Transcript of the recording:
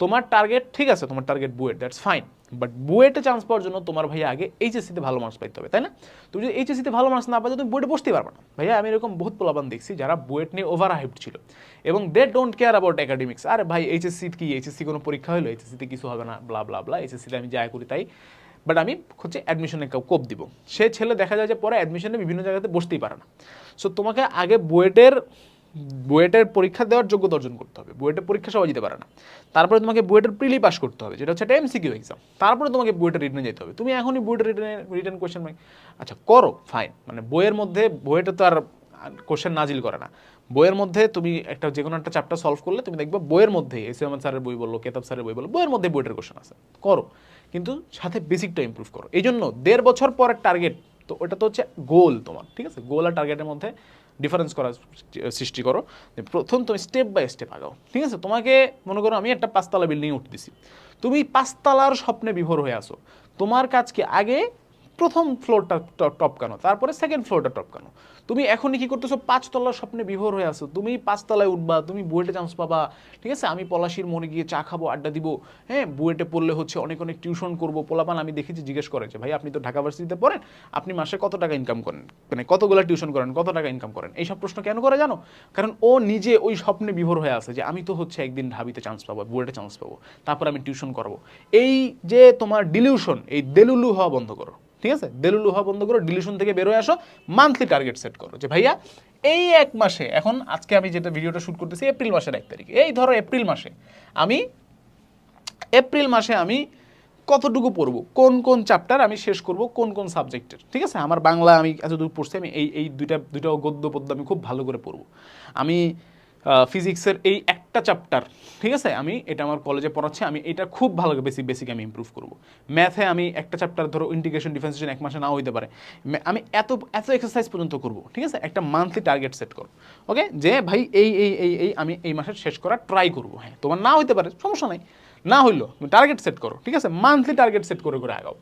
তোমার টার্গেট ঠিক আছে, তোমার target BUET that's fine but বুয়েটে চান্স পাওয়ার জন্য তোমার ভাইয়া আগে এইচএসসিতে ভালো মার্কস পাইতে হবে, তাই না? তুমি যদি এইচএসসিতে ভালো মার্কস না পাই তুমি বুয়েটে বসতেই পারবে না। ভাইয়া, আমি এরকম বহুত পোলাপান দেখছি যারা বুয়েট নিয়ে ওভার হাইপড ছিল। এবং they don't care about academics আরে ভাই এইচএসসি কি? এইচএসসি কোনো পরীক্ষা হলো এইচএসসিতে কিছু হবে না ব্লা ব্লা ব্লা এইচএসসিতে আমি যাই করি তাই। বাট আমি হচ্ছে অ্যাডমিশনে কোপ দিব। সে ছেলে দেখা যায় যে পরে অ্যাডমিশনে বিভিন্ন জায়গাতে বসতেই পারে না। সো তোমাকে আগে বুয়েটের বুয়েটের পরীক্ষা দেওয়ার যোগ্যতা অর্জন করতে হবে। বুয়েটের পরীক্ষা সবাই দিতে পারে না। তারপরে তোমাকে বুয়েটের প্রিলি পাস করতে হবে, যেটা হচ্ছে একটা এমসিকিউ এক্সাম তারপরে তোমাকে বুয়েটের রিটার্নে যেতে হবে। তুমি এখনই বুয়েটের রিটার্নে রিটার্ন কোয়েশ্চেন আচ্ছা করো ফাইন মানে বইয়ের মধ্যে, বুয়েটে তো আর কোশ্চেন নাজিল করে না। বইয়ের মধ্যে তুমি একটা যে কোনো একটা চ্যাপ্টার সলভ করলে তুমি দেখবে বইয়ের মধ্যে এস এম স্যারের বই বলল কেতাব স্যারের বই বলল বইয়ের মধ্যে বইটার কোশ্চেন আছে। করো। কিন্তু সাথে বেসিকটা ইমপ্রুভ করো। এই জন্য দেড় বছর পরের টার্গেট তো ওটা তো হচ্ছে গোল তোমার, ঠিক আছে? গোল আর টার্গেটের মধ্যে ডিফারেন্স করার সৃষ্টি করো প্রথম তুমি স্টেপ বাই স্টেপ আগাও। ঠিক আছে? তোমাকে মনে করো আমি একটা পাঁচতলা বিল্ডিং উঠতেছি। তুমি পাঁচতলার স্বপ্নে বিভোর হয়ে আসো তোমার কাজকে আগে প্রথম ফ্লোরটা টপকানো তারপরে সেকেন্ড ফ্লোরটা টপকানো তুমি এখনই কি করতেছো? পাঁচতলার স্বপ্নে বিভোর হয়ে আসো তুমি পাঁচতলায় উঠবা, তুমি বুয়েটে চান্স পাবা। ঠিক আছে? আমি পলাশির মনে গিয়ে চা খাব, আড্ডা দিব। হ্যাঁ? বুয়েটে পড়লে হচ্ছে অনেক অনেক টিউশন করব। পোলাপান আমি দেখেছি, জিজ্ঞেস করে যে, ভাই, আপনি তো ঢাকা ভার্সিটিতে পড়েন? আপনি মাসে কত টাকা ইনকাম করেন? মানে কতগুলো টিউশন করেন? কত টাকা ইনকাম করেন? এইসব প্রশ্ন কেন করে জানো? কারণ ও নিজে ওই স্বপ্নে বিভোর হয়ে আছে যে, আমি তো হচ্ছে একদিন ঢাবিতে চান্স পাবো, বুয়েটে চান্স পাবো। তারপর আমি টিউশন করব। এই যে তোমার ডিলিউশন এই দেলুলু হওয়া বন্ধ করো। ঠিক আছে? দেলুলু হওয়া বন্ধ করো ডিলিউশন থেকে বেরোয় আসো মান্থলি টার্গেট সেট করো। যে ভাইয়া, এই এক মাসে, এখন আজকে আমি যেটা ভিডিওটা শুট করতেছি, এপ্রিল মাসের এক তারিখ। এই ধরো এপ্রিল মাসে, আমি, এপ্রিল মাসে আমি কতটুকু পড়ব? কোন কোন চ্যাপ্টার আমি শেষ করব? কোন কোন সাবজেক্টের ঠিক আছে? আমার বাংলা আমি এতদূর পড়ছি, আমি এই এই দুইটা দুইটা গদ্য পদ্য আমি খুব ভালো করে পড়ব। আমি ফিজিক্সের এই একটা চ্যাপ্টার ঠিক আছে? আমি এটা আমার কলেজে পড়াচ্ছি, আমি এটা খুব ভালো বেসিক বেসিক আমি ইমপ্রুভ করব। ম্যাথে আমি একটা চ্যাপ্টার ধরো ইন্টিগ্রেশন ডিফারেন্সিয়েশন এক মাসে নাও হইতে পারে। আমি এত এত এক্সারসাইজ পর্যন্ত করব, ঠিক আছে? একটা মান্থলি টার্গেট সেট করো ওকে যে ভাই এই এই এই এই আমি এই মাসে শেষ করার ট্রাই করব হ্যাঁ। তোমার না হইতে পারে, সমস্যা নাই। না হইল টার্গেট সেট করো, ঠিক আছে? মান্থলি টার্গেট সেট করে করে আগাও।